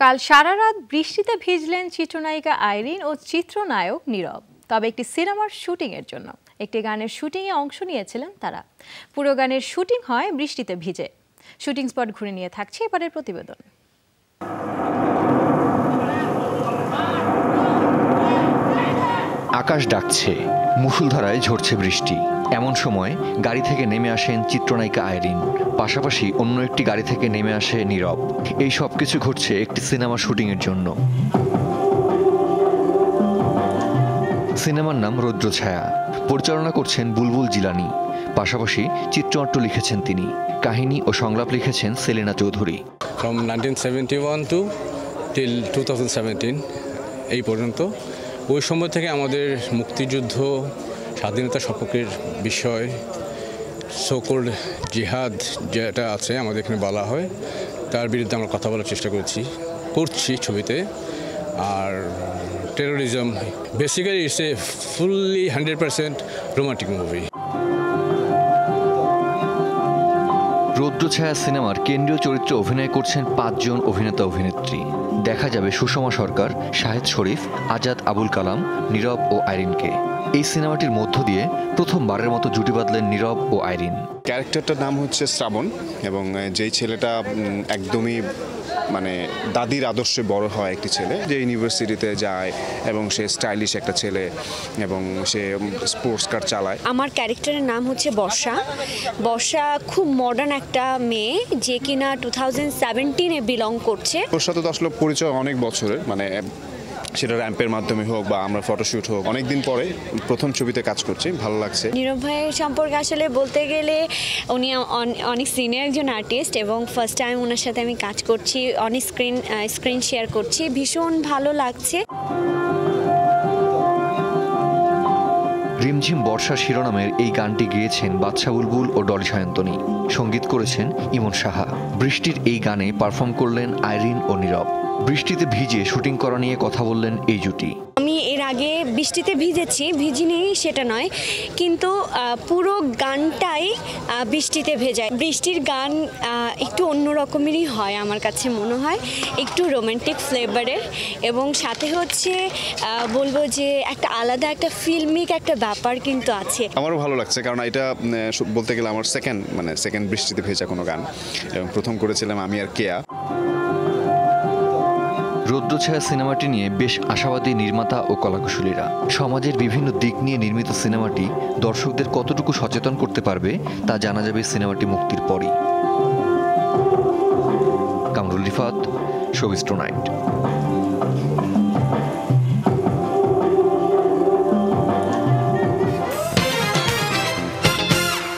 কাল সারা রাত বৃষ্টিতে ভিজলেন চিত্রনায়িকা আইরিন ও চিত্রনায়ক নীরব। তবে একটি সিনেমার শুটিংয়ের জন্য, একটি গানের শুটিংয়ে অংশ নিয়েছিলেন তারা। পুরো গানের শুটিং হয় বৃষ্টিতে ভিজে। শুটিং স্পট ঘুরে নিয়ে থাকছে এবারের প্রতিবেদন। আকাশ ডাকছে। মুষলধারায় ঝরছে বৃষ্টি। এমন সময় গাড়ি থেকে নেমে আসেন চিত্রনায়িকা আইরিন। পাশাপাশি অন্য একটি গাড়ি থেকে নেমে আসে নীরব। এই সব কিছু ঘটছে একটি সিনেমা শুটিংয়ের জন্য। সিনেমার নাম রৌদ্রছায়া। পরিচালনা করছেন বুলবুল জিলানি। পাশাপাশি চিত্রনাট্য লিখেছেন তিনি। কাহিনী ও সংলাপ লিখেছেন Selina Chowdhury. From 1971 two thousand 2017 এই পর্যন্ত ওই সময় থেকে আমাদের মুক্তিযুদ্ধ, স্বাধীনতা সপক্ষের বিষয় সকল জিহাদ যেটা আছে আমাদের এখানে বলা হয়, তার বিরুদ্ধে আমরা কথা বলার চেষ্টা করেছি করছি ছবিতে। আর terrorism basically it's a fully hundred percent romantic movie Roudrochhaya সিনেমার কেন্দ্রীয় চরিত্রে অভিনয় করছেন পাঁচজন অভিনেতা অভিনেত্রী। দেখা যাবে সুষমা সরকার, শাহেদ শরীফ, আজাদ আবুল কালাম, নীরব ও আইরিনকে। এই সিনেমাটির মধ্য দিয়ে প্রথমবারের মতো জুটি বাঁধলেন নীরব ও আইরিন। ক্যারেক্টারটার নাম হচ্ছে শ্রাবণ এবং যেই ছেলেটা একদমই মানে দাদির আদর্শে বড় হয় একটি ছেলে যে ইউনিভার্সিটিতে যায় এবং সে স্টাইলিশ একটা ছেলে এবং সে স্পোর্টস কার চালায়। আমার ক্যারেক্টারের নাম হচ্ছে বর্ষা। বর্ষা খুব মডার্ন একটা মেয়ে যে কিনা টু থাউজেন্ড সেভেন্টিনে বিলং করছে। ওর সাথে তো আসলে পরিচয় অনেক বছরের মানে সেটা র্যাম্পের মাধ্যমে হোক বা আমরা ফটোশ্যুট হোক অনেকদিন পরে প্রথম ছবিতে কাজ করছি ভালো লাগছে। নীরব ভাইয়ের সম্পর্কে আসলে বলতে গেলে উনি অন- অনেক সিনিয়র একজন আর্টিস্ট এবং ফার্স্ট টাইম ওনার সাথে আমি কাজ করছি অনেক স্ক্রিন স্ক্রিন শেয়ার করছি ভীষণ ভালো লাগছে। রিমঝিম বর্ষা শিরোনামের এই গানটি গেয়েছেন বাদশা বুলবুল ও ডলি সায়ন্তনী। সংগীত করেছেন ইমন সাহা। বৃষ্টির এই গানে পারফর্ম করলেন আইরিন ও নীরব। বৃষ্টিতে ভিজে শুটিং করা নিয়ে কথা বললেন এই জুটি। আমি এর আগে বৃষ্টিতে ভিজেছি ভিজিনি সেটা নয় কিন্তু পুরো গানটাই বৃষ্টিতে ভেজায়। বৃষ্টির গান একটু অন্য রকমেরই হয় আমার কাছে মনে হয় একটু রোমান্টিক ফ্লেভারের এবং সাথে হচ্ছে বলব যে একটা আলাদা একটা ফিল্মিক একটা ব্যাপার কিন্তু আছে। আমারও ভালো লাগছে কারণ এটা বলতে গেলে আমার সেকেন্ড মানে সেকেন্ড বৃষ্টিতে ভেজা কোনো গান। এবং প্রথম করেছিলাম আমি আর কেয়া। রৌদ্রছায়া সিনেমাটি নিয়ে বেশ আশাবাদী নির্মাতা ও কলাকুশলীরা। সমাজের বিভিন্ন দিক নিয়ে নির্মিত সিনেমাটি দর্শকদের কতটুকু সচেতন করতে পারবে, তা জানা যাবে সিনেমাটি মুক্তির পরই। কামরুল রিফাত শোবিস্টো নাইট।